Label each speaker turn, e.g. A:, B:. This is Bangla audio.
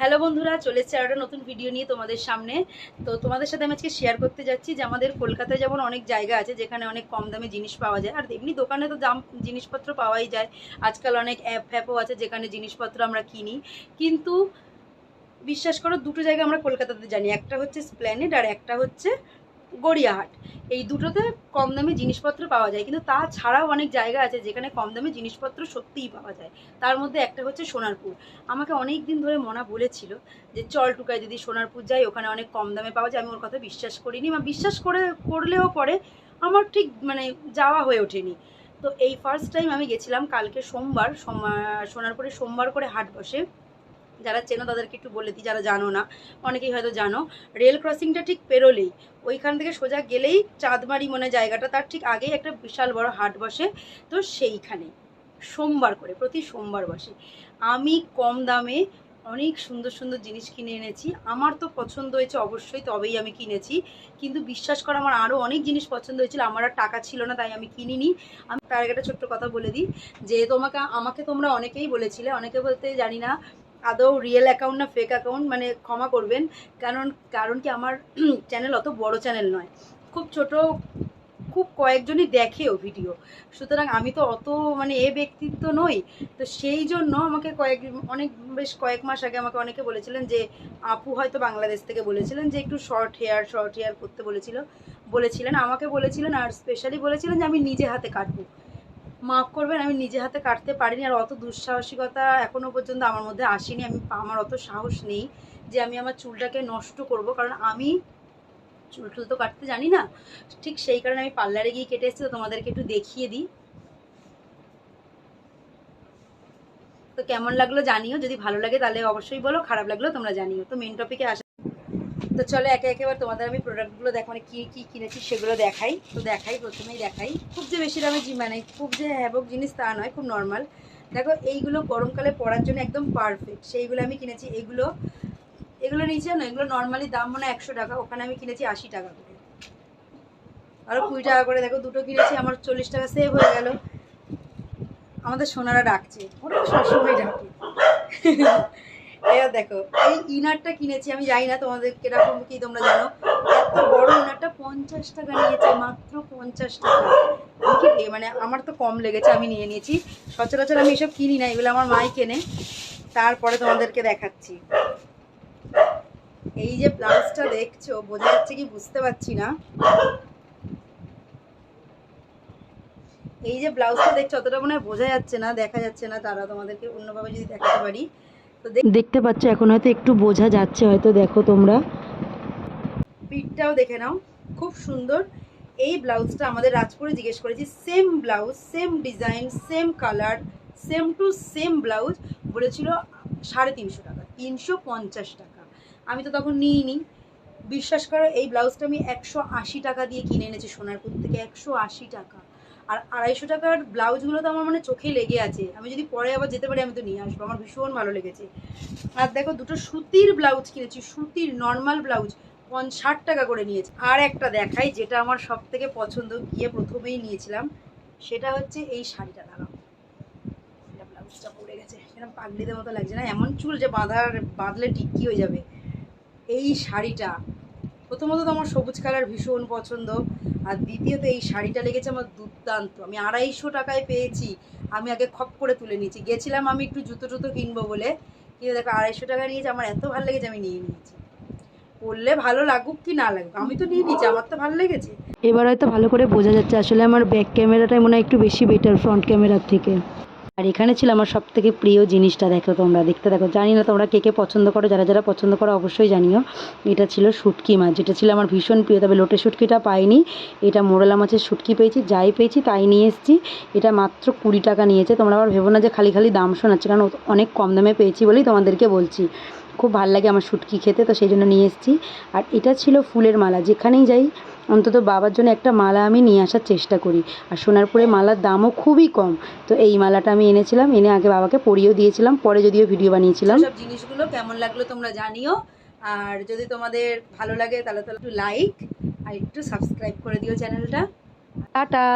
A: হ্যালো বন্ধুরা, চলে এসছে একটা নতুন ভিডিও নিয়ে তোমাদের সামনে। তো তোমাদের সাথে আমি আজকে শেয়ার করতে যাচ্ছি যে আমাদের কলকাতায় যেমন অনেক জায়গা আছে যেখানে অনেক কম দামে জিনিস পাওয়া যায়, আর এমনি দোকানে তো দাম জিনিসপত্র পাওয়াই যায়। আজকাল অনেক অ্যাপ ফ্যাপও আছে যেখানে জিনিসপত্র আমরা কিনি। কিন্তু বিশ্বাস করো, দুটো জায়গা আমরা কলকাতাতে জানি, একটা হচ্ছে স্প্ল্যানেড আর একটা হচ্ছে গড়িয়াহাট। এই দুটোতে কম দামে জিনিসপত্র পাওয়া যায়। কিন্তু তাছাড়াও অনেক জায়গা আছে যেখানে কম দামে জিনিসপত্র সত্যিই পাওয়া যায়। তার মধ্যে একটা হচ্ছে সোনারপুর। আমাকে অনেক দিন ধরে মনা বলেছিল যে, চল টুকায় যদি সোনারপুর যাই। ওখানে অনেক কম দামে পাওয়া যায়। আমি ওর কথা বিশ্বাস করিনি। বা বিশ্বাস করে, করলেও পরে আমার ঠিক মানে যাওয়া হয়ে ওঠেনি। তো এই ফার্স্ট টাইম আমি গেছিলাম কালকে সোমবার সোমবার সোনারপুরে সোমবার করে হাট বসে। যারা চেনো তাদেরকে একটু বলে দিই, যারা জানো না, অনেকেই হয়তো জানো। রেল ক্রসিংটা ঠিক পেরোলেই, ওইখান থেকে সোজা গেলেই চাঁদমারি মনে জায়গাটা, তার ঠিক আগেই একটা বিশাল বড় হাট বসে, তো সেইখানে, সোমবার করে, প্রতি সোমবার বসে। আমি কম দামে অনেক সুন্দর সুন্দর জিনিস কিনে এনেছি, আমার তো পছন্দ হয়েছে অবশ্যই তবেই আমি কিনেছি, কিন্তু বিশ্বাস করা আমার আরও অনেক জিনিস পছন্দ হয়েছিল, আমার আর টাকা ছিল না, তাই আমি কিনিনি। আমি তার একটা ছোট্ট কথা বলে দিই, যে তোমাকে, আমাকে তোমরা অনেকেই বলেছিলে, অনেকে বলতে জানি না আদৌ রিয়েল অ্যাকাউন্ট না ফেক অ্যাকাউন্ট মানে ক্ষমা করবেন। কারণ কারণ কি আমার চ্যানেল অত বড় চ্যানেল নয়। খুব ছোট, খুব কয়েকজনই দেখেও ভিডিও সুতরাং আমি তো অত মানে এ ব্যক্তিত্ব নই। তো সেই জন্য আমাকে কয়েক, অনেক, বেশ কয়েক মাস আগে আমাকে অনেকে বলেছিলেন যে, আপু হয়তো বাংলাদেশ থেকে বলেছিলেন যে, একটু শর্ট হেয়ার শর্ট হেয়ার করতে বলেছিল। বলেছিলেন, আমাকে বলেছিলেন আর স্পেশালি বলেছিলেন যে, আমি নিজে হাতে কাটবো। মাফ করবেন, আমি নিজে হাতে কাটতে পারিনি আর অত দুঃসাহসিকতা এখনও পর্যন্ত আমার মধ্যে আসেনি। আমি, আমার অত সাহস নেই যে আমি আমার চুলটাকে নষ্ট করব, কারণ আমি চুল টুল তো কাটতে জানি না। ঠিক সেই কারণে আমি পার্লারে গিয়ে কেটে এসেছি, তো তোমাদেরকে একটু দেখিয়ে দিই। তো কেমন লাগল জানিও, যদি ভালো লাগে তাহলে অবশ্যই বলো, খারাপ লাগল তোমরা জানিও। তো মেন টপিকে আসা তো চলো একে একেবার তোমাদের আমি প্রোডাক্টগুলো দেখো মানে কী কী কিনেছি সেগুলো দেখাই। তো দেখাই, প্রথমেই দেখাই। খুব যে বেশি দামে মানে খুব যে হ্যাবক জিনিস তা নয়, খুব নর্মাল দেখো, এইগুলো গরমকালে পরার জন্য একদম পারফেক্ট সেইগুলো আমি কিনেছি, এগুলো এগুলো নিচে না, এগুলো নর্মালি দাম মনে একশো টাকা, ওখানে আমি কিনেছি আশি টাকা করে। আরও কুড়ি টাকা করে, দেখো, দুটো কিনেছি, আমার চল্লিশ টাকা সেভ হয়ে গেল। আমাদের সোনারা ডাকছে। ওরা সবসময় ডাকে। এবার দেখো, এই ইনারটা কিনেছি, আমি জানি না তোমাদের কীরকম কি, তোমরা জানো। এত বড় ইনারটা পঞ্চাশ টাকা নিয়েছে, মাত্র পঞ্চাশ টাকা। মানে আমার তো কম লেগেছে, আমি নিয়ে নিয়েছি। সচরাচর আমি এসব কিনি না, এগুলো আমার মাই কেনে। তারপরে তোমাদেরকে দেখাচ্ছি। এই যে ব্লাউজটা দেখছ, বোঝা যাচ্ছে কি বুঝতে পারছি না। এই যে ব্লাউজটা দেখছ, অতটা মনে হয় বোঝা যাচ্ছে না, দেখা যাচ্ছে না, তারা তোমাদেরকে অন্যভাবে যদি দেখাতে পারি।
B: দেখতে পাচ্ছ, এখন হয়তো একটু বোঝা যাচ্ছে, হয়তো দেখো তোমরা।
A: পিঠটাও দেখে নাও, খুব সুন্দর। এই ব্লাউজটা আমাদের রাজপুরে জিজ্ঞেস করেছি same blouse same design same colour same to same blouse বলেছিল সাড়ে তিনশো টাকা, তিনশো পঞ্চাশ টাকা। আমি তো তখন নিইনি। বিশ্বাস করো, এই ব্লাউজটা আমি একশো আশি টাকা দিয়ে কিনে এনেছি, সোনারপুর থেকে একশো আশি টাকা। আর আড়াইশো টাকার ব্লাউজগুলো তো আমার মানে চোখে লেগে আছে। আমি যদি পরে আবার যেতে পারি, আমি তো নিয়ে আসব। আমার ভীষণ ভালো লেগেছে। আর দেখো, দুটো সুতির ব্লাউজ কিনেছি, সুতির নর্মাল ব্লাউজ পঞ্চ ষাট টাকা করে নিয়েছে। আর একটা দেখাই, যেটা আমার সব থেকে পছন্দ, গিয়ে প্রথমেই নিয়েছিলাম। সেটা হচ্ছে এই শাড়িটা, দাঁড়াও। এটা ব্লাউজটা পড়ে গেছে। এরকম পাগলিদের মতো লাগছে না? এমন চুল যে বাঁধার, বাঁধলে টিক্কি হয়ে যাবে। এই শাড়িটা প্রথমত তো আমার সবুজ কালার ভীষণ পছন্দ, আর দ্বিতীয়ত এই শাড়িটা লেগেছে আমার দুর্দান্ত। আমি আড়াইশো টাকায় পেয়েছি, আমি আগে খপ করে তুলে নিয়েছি। গেছিলাম আমি একটু জুতো টুতো কিনবো বলে, কিন্তু দেখো আড়াইশো টাকা নিয়েছে, আমার এত ভালো লেগেছে, আমি নিয়ে নিয়েছি। পরলে ভালো লাগুক কি না লাগুক, আমি তো নিয়ে নিয়েছি, আমার তো ভালো লেগেছে।
B: এবার হয়তো ভালো করে বোঝা যাচ্ছে, আসলে আমার ব্যাক ক্যামেরাটাই মনে হয় একটু বেশি বেটার ফ্রন্ট ক্যামেরার থেকে। আর এখানে ছিল আমার সব থেকে প্রিয় জিনিসটা, দেখো তোমরা, দেখতে দেখো জানি না তোমরা কে কে পছন্দ করো, যারা যারা পছন্দ করো অবশ্যই জানিও। এটা ছিল শুটকি মাছ, যেটা ছিল আমার ভীষণ প্রিয়, তবে লোটে শুটকিটা পাইনি। এটা মোরলা মাছের শুটকি পেয়েছি, যাই পেয়েছি তাই নিয়ে এসেছি। এটা মাত্র কুড়ি টাকা নিয়েছে। তোমরা আবার ভেবো না যে খালি খালি দাম শোনাচ্ছে, কারণ অনেক কম দামে পেয়েছি বলেই তোমাদেরকে বলছি। খুব ভালো লাগে আমার শুটকি খেতে তো সেই জন্য নিয়ে এসেছি। আর এটা ছিল ফুলের মালা যেখানেই যাই অন্তত বাবার জন্য একটা মালা আমি নিয়ে আসার চেষ্টা করি। আর সোনারপুরে মালার দামও খুবই কম তো এই মালাটা আমি এনেছিলাম এনে আগে বাবাকে পরিয়েও দিয়েছিলাম পরে যদিও ভিডিও বানিয়েছিলাম।
A: সব জিনিসগুলো কেমন লাগল তোমরা জানিও আর যদি তোমাদের ভালো লাগে তাহলে তাহলে একটু লাইক আর একটু সাবস্ক্রাইব করে দিও চ্যানেলটা।
B: টাটা!